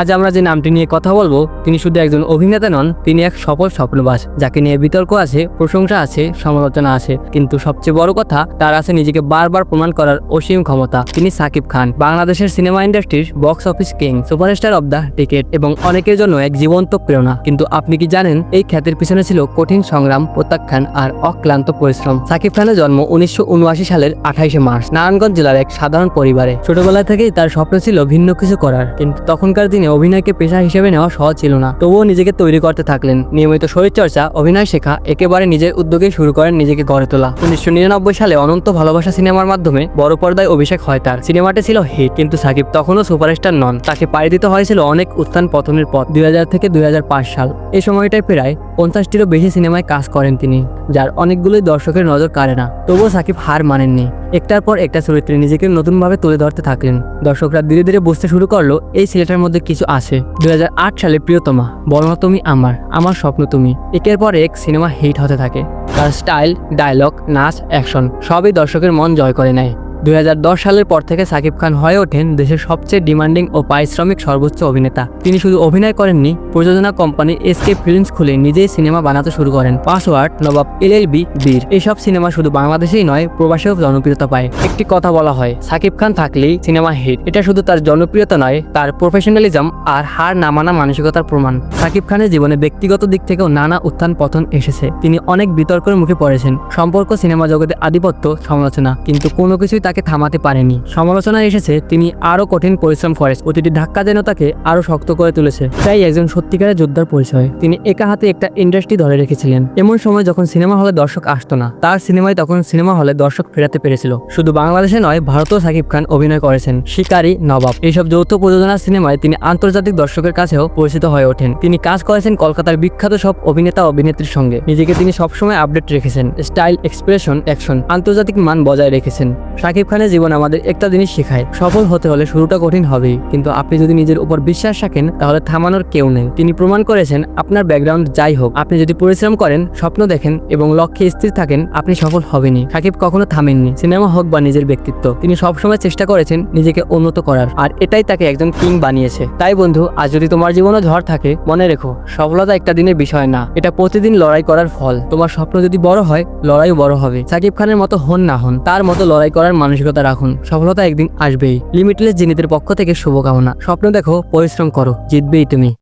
আজ আমরা যে নামটি নিয়ে কথা বলব, তিনি শুধু একজন অভিনেতা নন, তিনি এক সফল স্বপ্নবাস যাকে নিয়ে বিতর্ক আছে, প্রশংসা আছে, সমালোচনা আছে। কিন্তু সবচেয়ে বড় কথা, তার আছে নিজেকে বারবার প্রমাণ করার অসীম ক্ষমতা। তিনি সাকিব খান, বাংলাদেশের সিনেমা ইন্ডাস্ট্রির box office king, superstar of the ticket এবং অনেকের জন্য এক জীবন্ত প্রেরণা। কিন্তু আপনি কি জানেন, এই খ্যাতির পিছনে ছিল কঠিন সংগ্রাম, প্রত্যাখ্যান আর অক্লান্ত পরিশ্রম। সাকিব খানের জন্ম উনিশশো উনআশি সালের আঠাইশে মার্চ, নারায়ণগঞ্জ জেলার এক সাধারণ পরিবারে। ছোটবেলা থেকেই তার স্বপ্ন ছিল ভিন্ন কিছু করার, কিন্তু তখনকার দিনে অভিনয়কে পেশা হিসেবে নেওয়া সহজ ছিল না। তবুও নিজেকে তৈরি করতে থাকলেন। নিয়মিত শরীরচর্চা, অভিনয় শেখা একেবারে নিজের উদ্যোগে শুরু করেন নিজেকে গড়ে তোলা। উনিশশো নিরানব্বই সালে অনন্ত ভালোবাসা সিনেমার মাধ্যমে বড় পর্দায় অভিষেক হয় তার। সিনেমাটি ছিল হিট, কিন্তু সাকিব তখনও সুপারস্টার নন। তাকে পাড়ি দিতে হয়েছিল অনেক উত্থান পতনের পথ, দুই হাজার থেকে দুই হাজার পাঁচ সাল। এই সময়টায় প্রায় পঞ্চাশটিরও বেশি সিনেমায় কাজ করেন তিনি, যার অনেকগুলোই দর্শকের নজর কাড়ে না। তবুও সাকিব হার মানেননি। একটার পর একটা চরিত্রে নিজেকে নতুনভাবে তুলে ধরতে থাকলেন। দর্শকরা ধীরে ধীরে বুঝতে শুরু করল, এই ছেলেটার মধ্যে কিছু আছে। দু হাজার আট সালে প্রিয়তমা বলো তুমি আমার আমার স্বপ্ন তুমি। একের পর এক সিনেমা হিট হতে থাকে। তার স্টাইল, ডায়লগ, নাচ, অ্যাকশন, সবই দর্শকের মন জয় করে নেয়। দুই হাজার দশ সালের পর থেকে সাকিব খান হয়ে ওঠেন দেশের সবচেয়ে ডিমান্ডিং ও পারিশ্রমিক সর্বোচ্চ অভিনেতা। তিনি শুধু অভিনয় করেননি, প্রযোজনা কোম্পানি এসকে ফিল্মস খুলে নিজেই সিনেমা বানাতে শুরু করেন। পাসওয়ার্ড, নবাব এল এল বি, বীর। এইসব সিনেমা শুধু বাংলাদেশেই নয়, প্রবাসেও জনপ্রিয়তা পায়। একটি কথা বলা হয়, সাকিব খান থাকলেই সিনেমা হিট। এটা শুধু তার জনপ্রিয়তা নয়, তার প্রফেশনালিজম আর হার না মানা মানসিকতার প্রমাণ। সাকিব খানের জীবনে ব্যক্তিগত দিক থেকেও নানা উত্থান পতন এসেছে। তিনি অনেক বিতর্কের মুখে পড়েছেন। সম্পর্ক, সিনেমা জগতে আধিপত্য, সমালোচনা। কিন্তু কোনো কিছুই তাকে থামাতে পারেনি। সমালোচনা এসেছে, তিনি আরও কঠিন পরিশ্রম করে। প্রতিটি ধাক্কা যেন তাকে আরও শক্ত করে তুলেছে। তাই একজন সত্যিকারের যোদ্ধার পরিচয়। তিনি একা হাতে একটা ইন্ডাস্ট্রি ধরে রেখেছিলেন। এমন সময় যখন সিনেমা হলে দর্শক আসতো না, তার সিনেমায় তখন সিনেমা হলে দর্শক ফেরাতে পেরেছিল। শুধু বাংলাদেশে নয়, ভারতেও সাকিব খান অভিনয় করেছেন। শিকারী নবাব। এইসব যৌথ প্রযোজনার সিনেমায় তিনি আন্তর্জাতিক দর্শকের কাছেও পরিচিত হয়ে ওঠেন। তিনি কাজ করেছেন কলকাতার বিখ্যাত সব অভিনেতা অভিনেত্রীর সঙ্গে। নিজেকে তিনি সবসময় আপডেট রেখেছেন। স্টাইল, এক্সপ্রেশন, অ্যাকশন আন্তর্জাতিক মান বজায় রেখেছেন। শাকিব খানের জীবন আমাদের একটা জিনিস শেখায়। সফল হতে হলে শুরুটা কঠিন হবেই। কিন্তু আপনি যদি নিজের উপর বিশ্বাস রাখেন, তাহলে থামানোর কেউ নেই। তিনি প্রমাণ করেছেন, আপনার ব্যাকগ্রাউন্ড যাই হোক, আপনি যদি পরিশ্রম করেন, স্বপ্ন দেখেন এবং লক্ষ্যে স্থির থাকেন, আপনি সফল হবেনি সাকিব কখনো থামেননি। সিনেমা হোক বা নিজের ব্যক্তিত্ব, তিনি সবসময় চেষ্টা করেছেন নিজেকে উন্নত করার। আর এটাই তাকে একজন কিং বানিয়েছে। তাই বন্ধু, আজ যদি তোমার জীবনে ঝড় থাকে, মনে রেখো, সফলতা একটা দিনের বিষয় না। এটা প্রতিদিন লড়াই করার ফল। তোমার স্বপ্ন যদি বড় হয়, লড়াইও বড় হবে। সাকিব খানের মতো হন না হন, তার মতো লড়াই করার মানসিকতা রাখুন। সফলতা একদিন আসবেই। লিমিটলেস জিনিতের পক্ষ থেকে শুভকামনা। স্বপ্ন দেখো, পরিশ্রম করো, জিতবেই তুমি।